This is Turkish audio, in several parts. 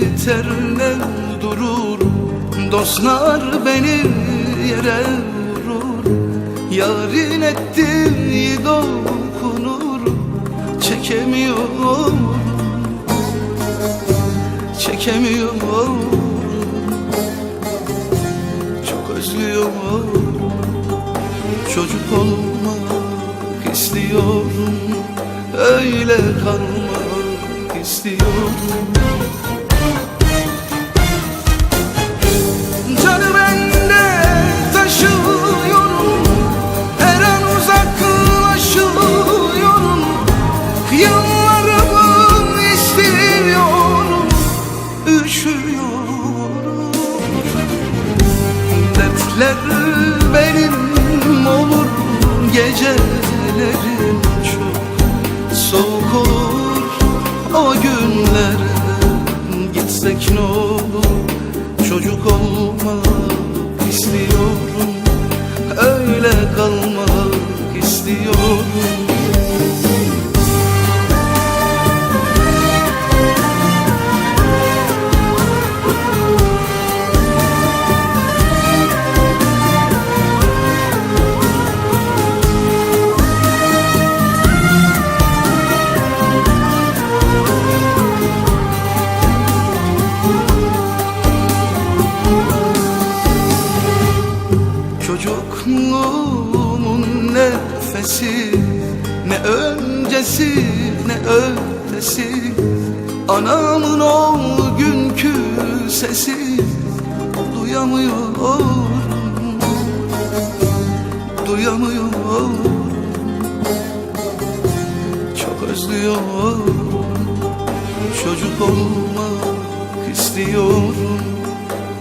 biterler durur. Dostlar beni yere vurur. Yarın ettiği dokunur Çekemiyorum. Çekemiyorum. Çok özlüyorum. Çocuk olmak istiyorum. Öyle kalmak istiyorum Dertler benim olur Gecelerim çok soğuk olur. O günlere gitsek ne olur? Çocuk olmak Çocukluğumun nefesi Ne öncesi ne ötesi. Anamın o günkü sesi Duyamıyorum. Duyamıyorum. Çok özlüyorum. Çocuk olmak istiyorum.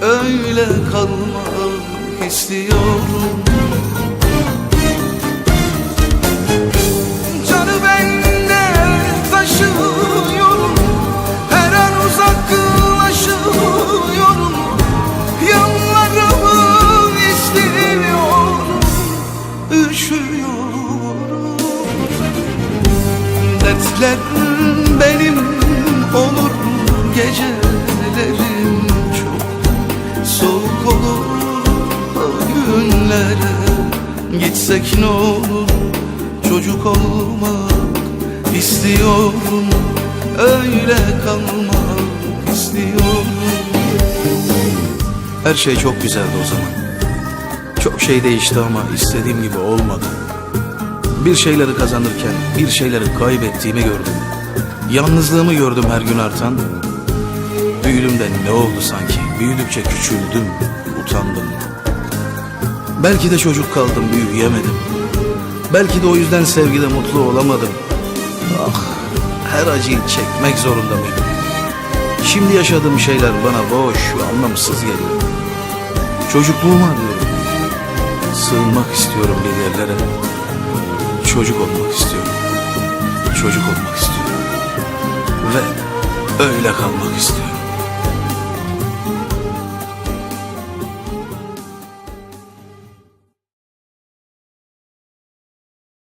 Öyle kalmak istiyorum Dertler benim olur Gecelerim çok soğuk olur O günlere gitsek ne olur Çocuk olmak istiyorum Öyle kalmak istiyorum Her şey çok güzeldi o zaman. Çok şey değişti ama istediğim gibi olmadı. Bir şeyleri kazanırken bir şeyleri kaybettiğimi gördüm. Yalnızlığımı gördüm her gün artan. Büyüdüm de ne oldu sanki? Büyüdükçe küçüldüm, utandım. Belki de çocuk kaldım, büyüyemedim. Belki de o yüzden sevgide mutlu olamadım. Ah, her acıyı çekmek zorunda mıydım? Şimdi yaşadığım şeyler bana boş ve anlamsız geliyor. Çocukluğumu arıyorum. Sığınmak istiyorum bir yerlere. Çocuk olmak istiyorum. Çocuk olmak istiyorum. Ve öyle kalmak istiyorum.